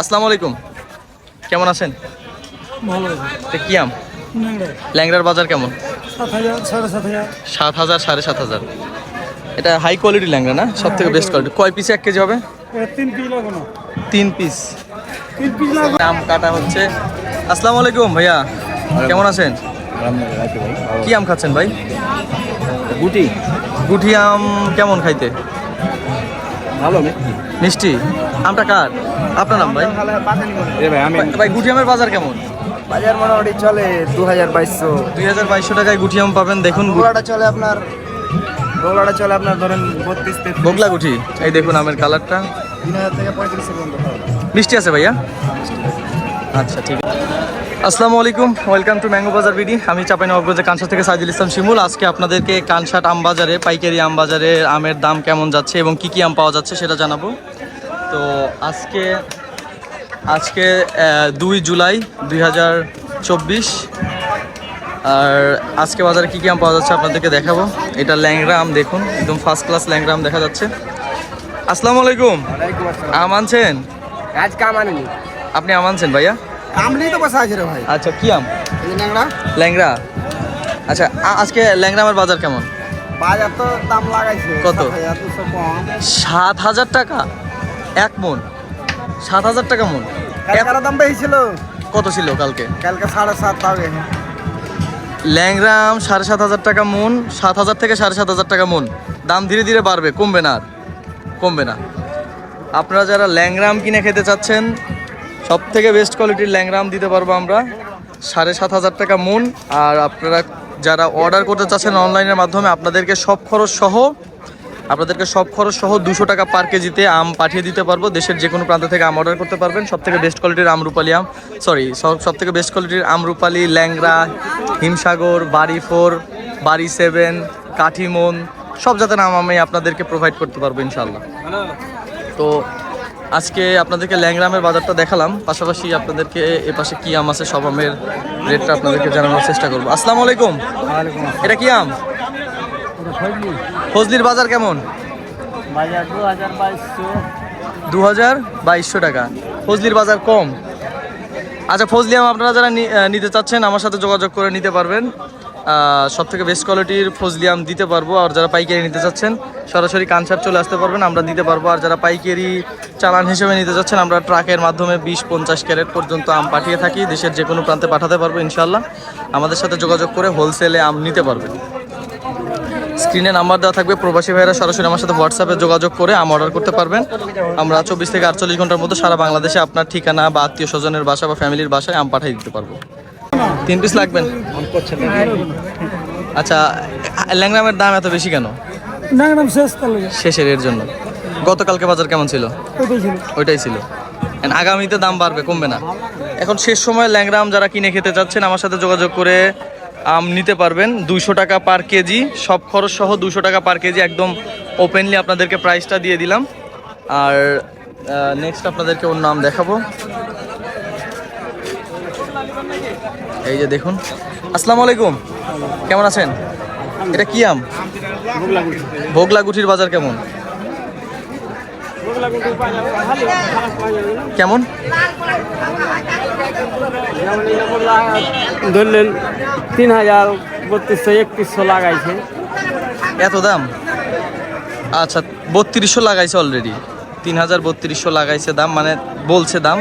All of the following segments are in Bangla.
আসসালামু আলাইকুম। কেমন আছেন? ভালো এটা কি আম? ল্যাংড়ার বাজার কেমন? সাত হাজার সাড়ে সাত হাজার। এটা হাই কোয়ালিটি ল্যাংড়া না? সব থেকে বেস্ট কোয়ালিটি কয় পিসে এক কেজি হবে? তিন পিস আম কাটা হচ্ছে। আসসালামু আলাইকুম ভাইয়া। কেমন আছেন? কি আম খাচ্ছেন ভাই? গুটি। গুঠি আম কেমন খাইতে? ভালো মিষ্টি। আমটা কার? আপনার নাম ভাই? ভাই আমি ভাই- ভাই আমের বাজার কেমন? বাজার মোটামুটি চলে দু হাজার বাইশশো। দুই হাজার বাইশশো টাকায় গুঠি আম পাবেন দেখুন গোলাটা চলে আপনার গোলাটা চলে আপনার ধরেন বত্রিশ বগলা গুটি। এই দেখুন আমের কালারটা। তিন হাজার থেকে পর্যন্ত মিষ্টি আছে ভাইয়া? আচ্ছা ঠিক আছে। আসসালামু আলাইকুম welcome to mango Bazar BD আমি চাপাই নবাবগঞ্জের কানসার থেকে সাজিল ইসলাম শিমুল। আজকে আপনাদেরকে কানসাট আম বাজারে পাইকারি আম বাজারে আমের দাম কেমন যাচ্ছে এবং কি কি আম পাওয়া যাচ্ছে সেটা জানাব। তো আজকে আজকে দুই জুলাই দুই হাজার চব্বিশ। আর আজকে বাজারে কি কি আম পাওয়া যাচ্ছে আপনাদেরকে দেখাবো। এটা ল্যাংরা আম দেখুন একদম ফার্স্ট ক্লাস ল্যাংরা আম দেখা যাচ্ছে। আসসালামু আলাইকুম। আম আনছেন? আজ কাম আনেনি। আপনি আম আনছেন ভাইয়া? কাম নেই তো বসা আছে রে ভাই। আচ্ছা কি আম? ন্যাংরা ল্যাংরা আচ্ছা আজকে আমার বাজার কেমন? বাজার তো দাম লাগাইছে কত? সাত হাজার টাকা? এক মন? সাত হাজার টাকা মন? দাম বেশি ছিল। কত ছিল কালকে? কালকে সাড়ে সাত তাও ল্যাংরা আম সাড়ে সাত হাজার টাকা মন সাত হাজার থেকে সাড়ে সাত হাজার টাকা মন। দাম ধীরে ধীরে বাড়বে কমবে না আর। কমবে না। আপনারা যারা ল্যাংরাম কিনে খেতে চাচ্ছেন সব থেকে বেস্ট কোয়ালিটির ল্যাংরা আম দিতে পারব আমরা। সাড়ে সাত হাজার টাকা মন আর আপনারা যারা অর্ডার করতে চাচ্ছেন অনলাইনের মাধ্যমে, আপনাদেরকে সব খরচ সহ, আপনাদেরকে সব খরচ সহ দুশো টাকা পার কেজিতে আম পাঠিয়ে দিতে পারব। দেশের যে কোনো প্রান্ত থেকে আম অর্ডার করতে পারবেন। সব থেকে বেস্ট কোয়ালিটির আমরুপালি আম সরি সব সব থেকে বেস্ট কোয়ালিটির আমরুপালি ল্যাংরা হিমসাগর, বাড়ি ফোর, বাড়ি সেভেন কাঠিমন, সব জাতের আম আমি আপনাদেরকে প্রোভাইড করতে পারব ইনশাল্লাহ তো আজকে আপনাদেরকে ল্যাংরামের বাজারটা দেখালাম পাশাপাশি আপনাদেরকে এ পাশে কি আম আছে সব আমের রেটটা আপনাদেরকে জানানোর চেষ্টা করব। আসসালামু আলাইকুম। এটা কি আম? ফজলির বাজার কেমন? দু হাজার বাইশশো। দু হাজার বাইশশো টাকা। ফজলির বাজার কম। আচ্ছা ফজলি আম আপনারা যারা নিতে চাচ্ছেন আমার সাথে যোগাযোগ করে নিতে পারবেন। সব থেকে বেস্ট কোয়ালিটির ফজলি আম দিতে পারব। আর যারা পাইকারি নিতে চাচ্ছেন, সরাসরি কানসার চলে আসতে পারবেন, আমরা দিতে পারব। আর যারা পাইকারি চালান হিসেবে নিতে চাচ্ছেন, আমরা ট্রাকের মাধ্যমে বিশ পঞ্চাশ ক্যারেট পর্যন্ত আম পাঠিয়ে থাকি। দেশের যে কোনো প্রান্তে পাঠাতে পারব ইনশাল্লাহ আমাদের সাথে যোগাযোগ করে হোলসেলে আম নিতে পারবেন। স্ক্রিনে নাম্বার দেওয়া থাকবে। প্রবাসী ভাইয়েরা সরাসরি আমার সাথে হোয়াটসঅ্যাপে যোগাযোগ করে আম অর্ডার করতে পারবেন। আমরা চব্বিশ থেকে আটচল্লিশ ঘণ্টার মধ্যে সারা বাংলাদেশে আপনার ঠিকানা বা আত্মীয় স্বজনের বাসা বা ফ্যামিলির বাসায় আম পাঠিয়ে দিতে পারব। তিন পিস লাগবেন আচ্ছা ল্যাংরামের দাম এত বেশি কেন? ন্যাংরাম শেষ শেষের এর জন্য। গতকালকে বাজার কেমন ছিল? ওইটাই ছিল। আগামীতে দাম বাড়বে কমবে না। এখন শেষ সময় ল্যাংরা আম যারা কিনে খেতে চাচ্ছেন আমার সাথে যোগাযোগ করে আম নিতে পারবেন। দুইশো টাকা পার কেজি সব খরচ সহ দুশো টাকা পার কেজি একদম ওপেনলি আপনাদেরকে প্রাইসটা দিয়ে দিলাম। আর নেক্সট আপনাদেরকে ওর নাম দেখাবো। এই যে দেখুন। আসসালামু আলাইকুম কেমন আছেন? এটা কি আম? ভোগলা গুঠির বাজার কেমন? কেমন? ধরলেন তিন হাজার বত্রিশশো একত্রিশশো লাগাইছে। এত দাম? আচ্ছা বত্রিশশো লাগাইছে অলরেডি তিন হাজার বত্রিশশো লাগাইছে দাম মানে বলছে দাম।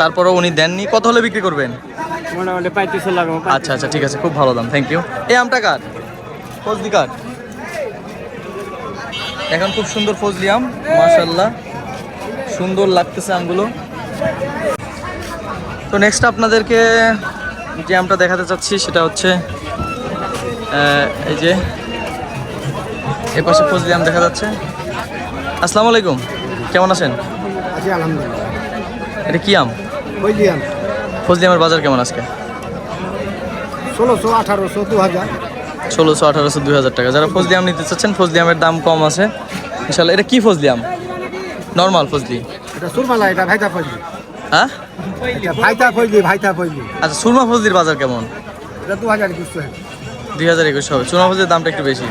তারপরও উনি দেননি। কত হলে বিক্রি করবেন? আচ্ছা আচ্ছা ঠিক আছে খুব ভালো দাম থ্যাংক ইউ এই আমটা কার? ফজলি কার? এখন খুব সুন্দর ফজলি আম মাশাল্লাহ সুন্দর লাগতেছে আমগুলো। তো নেক্সট আপনাদেরকে যে আমটা দেখাতে চাচ্ছি সেটা হচ্ছে এই যে এ পাশে ফজলি আম দেখা যাচ্ছে। আসসালামু আলাইকুম। কেমন আছেন? আছি আলহামদুলিল্লাহ। এটা কি আম? বুঝলিয়াম ফজলি আমের বাজার কেমন আজকে? ষোলোশো আঠারোশো দু হাজার ষোলোশো আঠারোশো দুই হাজার টাকা। যারা ফজলি আম নিতে চাচ্ছেন ফজলি আমের দাম কম আছে। ইনশাল্লাহ এটা কি ফজলি আম? নর্মাল ফজলি। এটা সুরমালা এটা ভাইতা ফজলি। হ্যাঁ? ভাইতা ফজলি ভাইতা ফজলি। আচ্ছা সুরমা ফজলির বাজার কেমন? এটা দু হাজার দুশো দুই হাজার একুশ হবে। সুরমা ফজলির দামটা একটু বেশি।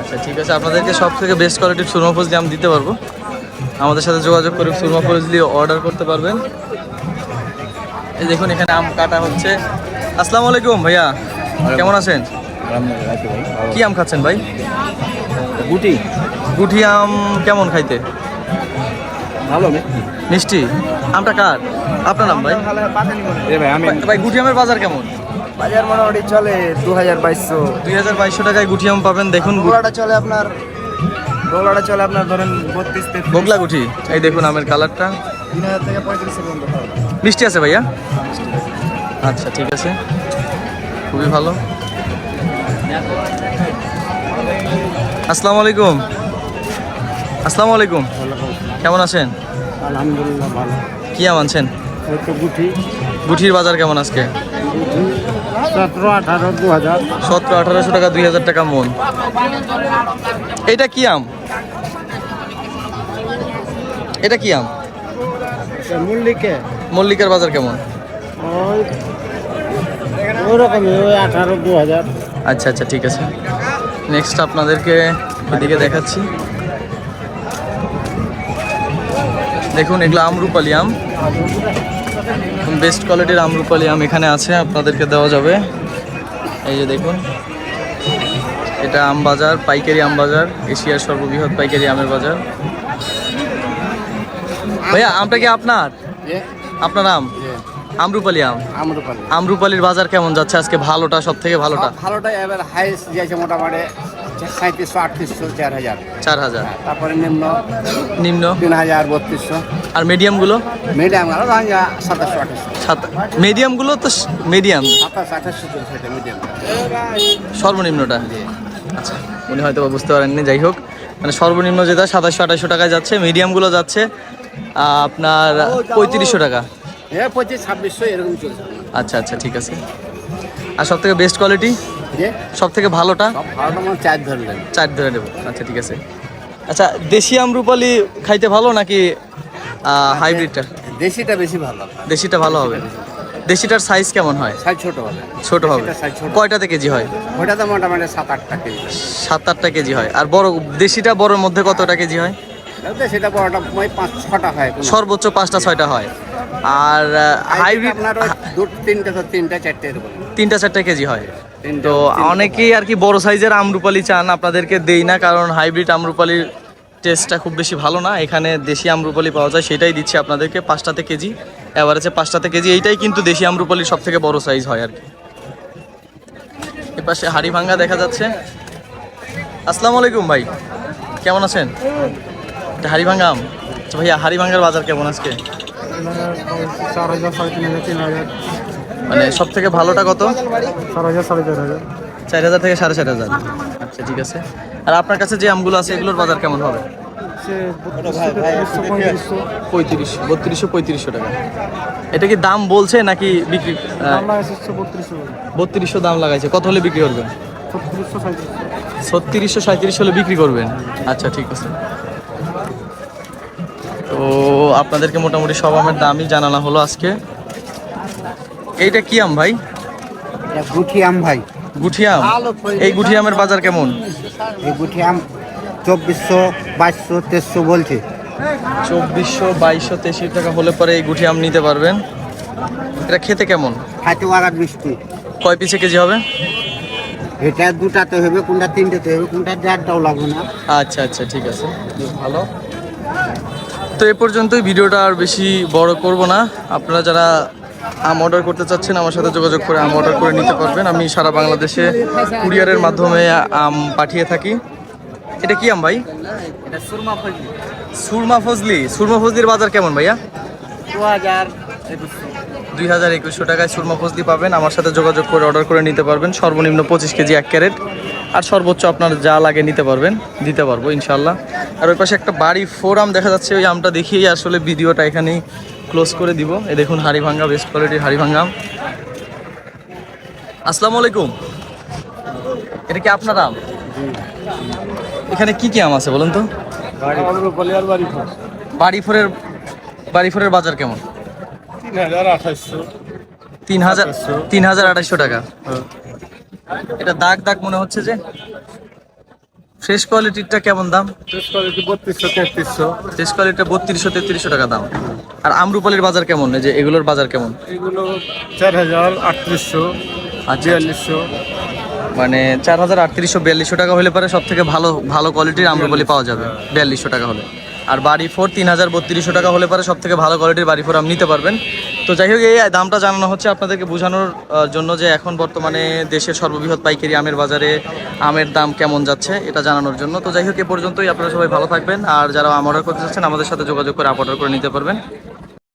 আচ্ছা ঠিক আছে আপনাদেরকে সব থেকে বেস্ট কোয়ালিটির সুরমা ফজলি আম দিতে পারব। আমাদের সাথে যোগাযোগ করে সুরমা ফজলি অর্ডার করতে পারবেন। এই দেখুন এখানে আম কাটা হচ্ছে। আসসালামু আলাইকুম ভাইয়া কেমন আছেন। কি আম খাচ্ছেন ভাই? গুটি। গুঠি আম কেমন খাইতে? ভালো মিষ্টি। আমটা কার? আপনার নাম ভাই? ভাই গুটি আমের বাজার কেমন? বাজার মোটামুটি চলে দু হাজার বাইশশো। দুই হাজার বাইশশো টাকায় গুঠি আম পাবেন। দেখুন গু- গোলাটা চলে আপনার গোলাটা চলে আপনার ধরেন বত্রিশ তেত্রিশ। বগলা গুঠি এই দেখুন আমের কালারটা। তিন হাজার থেকে পঁয়ত্রিশ পর্যন্ত মিষ্টি আছে ভাইয়া? আচ্ছা ঠিক আছে। খুবই ভালো। আসসালামু আলাইকুম। আসসালামু আলাইকুম। কেমন আছেন? আলহামদুলিল্লাহ ভালো। কি আম আনছেন? গুটি গুঠির বাজার কেমন আজকে? সতেরো আঠারো দু হাজার সতেরো আঠারোশো টাকা দুই হাজার টাকা মন। এটা কি আম? এটা কি আম? মূল্যকে মল্লিকার বাজার কেমন? ওরকমই ওই আঠারো দু হাজার। আচ্ছা আচ্ছা ঠিক আছে। নেক্সট আপনাদেরকে এদিকে দেখাচ্ছি। দেখুন এগুলো আমরুপালি আম। বেস্ট কোয়ালিটির আমরুপালি আম এখানে আছে আপনাদেরকে দেওয়া যাবে। এই যে দেখুন এটা আম বাজার পাইকারি আম বাজার এশিয়ার সর্ববৃহৎ পাইকারি আমের বাজার। ভাইয়া আমটা কি আপনার? আপনার আম আমরুপালি আম। আমরুপালি। আমরুপালির বাজার কেমন যাচ্ছে আজকে? ভালোটা সব থেকে ভালোটা ভালোটা এবার হাইস্ট যাচ্ছে মোটামুটি সাঁত্রিশশো আটত্রিশশো চার হাজার। চার হাজার তারপরে নিম্ন। নিম্ন? তিন হাজার বত্রিশশো। আর মিডিয়ামগুলো মিডিয়াম আরও সাতাশশো আঠাশশো। মিডিয়ামগুলো তো মিডিয়াম সাতাশ আঠাশশো মিডিয়াম সর্বনিম্নটা? আচ্ছা উনি হয়তো বুঝতে পারেননি যাই হোক। মানে সর্বনিম্ন যেটা সাতাশশো আঠাশশো টাকায় যাচ্ছে মিডিয়ামগুলো যাচ্ছে। আপনার পঁয়ত্রিশশো টাকা। এ পঁচিশ ছাব্বিশশো এরকম চলছে। আচ্ছা আচ্ছা ঠিক আছে। আর সব থেকে বেস্ট কোয়ালিটি সব থেকে ভালোটা? সব ভালোটা মানে চার ধরে নেব। আচ্ছা ঠিক আছে। আচ্ছা দেশি আমরুপালি খাইতে ভালো নাকি হাইব্রিডটা দেশিটা বেশি ভালো। দেশিটা ভালো হবে। দেশিটার সাইজ কেমন হয়? সাইজ ছোট হবে। ছোট হবে। কয়টাতে কেজি হয়? ওটা তো মোটামুটি সাত আটটা কেজি। সাত আটটা কেজি হয়। আর বড় দেশিটা বড়র মধ্যে কতটা কেজি হয়? সেটা বড়টা পাঁচ ছটা হয় সর্বোচ্চ পাঁচটা ছয়টা হয়। আর হাইব্রিড তিনটা তো তিনটা চারটে তিনটা চারটা কেজি হয়। তো অনেকেই আর কি বড় সাইজের আমরুপালি চান আপনাদেরকে দেই না কারণ হাইব্রিড আমরুপালির টেস্টটা খুব বেশি ভালো না। এখানে দেশি আমরুপালি পাওয়া যায় সেটাই দিচ্ছি আপনাদেরকে পাঁচটাতে কেজি। এভারেজে পাঁচটাতে কেজি এইটাই কিন্তু দেশি আমরুপালির সব থেকে বড় সাইজ হয় আর কি। এপাশে হাড়ি ভাঙ্গা দেখা যাচ্ছে। আসসালামু আলাইকুম ভাই কেমন আছেন? এটা হাড়ি ভাঙ্গা আম আচ্ছা ভাইয়া হাড়ি ভাঙ্গার বাজার কেমন আজকে? মানে সব থেকে ভালোটা কত? চার হাজার থেকে সাড়ে চার হাজার। আচ্ছা ঠিক আছে। আর আপনার কাছে যে আমগুলো আছে এগুলোর বাজার কেমন হবে? পঁয়ত্রিশশো বত্রিশশো পঁয়ত্রিশশো টাকা। এটা কি দাম বলছে নাকি বিক্রি? বত্রিশশো দাম লাগাইছে। কত হলে বিক্রি করবেন? ছত্রিশশো সাঁত্রিশ হলে বিক্রি করবেন। আচ্ছা ঠিক আছে। তো আপনাদেরকে মোটামুটি সব আমের দামই জানানো হলো আজকে। এইটা কি আম ভাই? গুঠি আম ভাই। গুঠি আম? এই গুঠি আমের বাজার কেমন? এই গুঠি আম চব্বিশশো বাইশশো তেইশশো বলছে। চব্বিশশো বাইশশো তেইশ টাকা হলে পরে এই গুঠি আম নিতে পারবেন। এটা খেতে কেমন? খাইতে আগার মিষ্টি। কয় পিসে কেজি হবে? এটা দুটাতে হবে কোনটা তিনটাতে হবে কোনটা চারটাও লাগবে না। আচ্ছা আচ্ছা ঠিক আছে। ভালো। তো এ পর্যন্তই ভিডিওটা আর বেশি বড় করব না। আপনারা যারা আম অর্ডার করতে চাচ্ছেন আমার সাথে যোগাযোগ করে আম অর্ডার করে নিতে পারবেন। আমি সারা বাংলাদেশে কুরিয়ারের মাধ্যমে আম পাঠিয়ে থাকি। এটা কি আম ভাই? সুরমা ফজলি। সুরমা ফজলির বাজার কেমন ভাইয়া? দুই হাজার একুশশো টাকায় সুরমা ফজলি পাবেন। আমার সাথে যোগাযোগ করে অর্ডার করে নিতে পারবেন। সর্বনিম্ন পঁচিশ কেজি এক ক্যারেট। আর সর্বোচ্চ আপনার যা লাগে নিতে পারবেন দিতে পারব ইনশাল্লাহ আর ওই পাশে একটা বাড়ি ফোর আম দেখা যাচ্ছে ওই আমটা দেখিয়েই আসলে ভিডিওটা এখানেই ক্লোজ করে দিব। এ দেখুন হাড়ি ভাঙ্গা বেস্ট কোয়ালিটির হাড়ি ভাঙ্গা। আসসালামু আলাইকুম। এটা কি আপনার আম? এখানে কি কি আম আছে বলুন তো? বাড়ি ফোরের বাড়ি ফোরের বাজার কেমন? তিন হাজার তিন হাজার আড়াইশো টাকা। এটা দাগ দাগ মনে হচ্ছে যে। ফ্রেশ কোয়ালিটিরটা কেমন দাম? শেষ কোয়ালিটি বত্রিশশো তেত্রিশশো। ফ্রেশ কোয়ালিটিটা বত্রিশশো তেত্রিশশো টাকা দাম। আর আমরুপালির বাজার কেমন? এই যে এগুলোর বাজার কেমন? এগুলো চার হাজার আটত্রিশশো আচ্ছা বিয়াল্লিশশো। মানে চার হাজার আটত্রিশশো বিয়াল্লিশশো টাকা হলে পরে সব থেকে ভালো ভালো কোয়ালিটির আমরুপালি পাওয়া যাবে। বিয়াল্লিশশো টাকা হলে। আর বাড়ি ফোর তিন হাজার বত্রিশশো টাকা হলে পরে সব থেকে ভালো কোয়ালিটির বাড়ি ফোর আপনি নিতে পারবেন। তো যাই হোক, এই দামটা জানানো হচ্ছে আপনাদেরকে বোঝানোর জন্য যে এখন বর্তমানে দেশের সর্ববৃহৎ পাইকারি আমের বাজারে আমের দাম কেমন যাচ্ছে এটা জানানোর জন্য। তো যাই হোক, এ পর্যন্তই। আপনারা সবাই ভালো থাকবেন। আর যারা আম অর্ডার করতে চাচ্ছেন, আমাদের সাথে যোগাযোগ করে আপ অর্ডার করে নিতে পারবেন।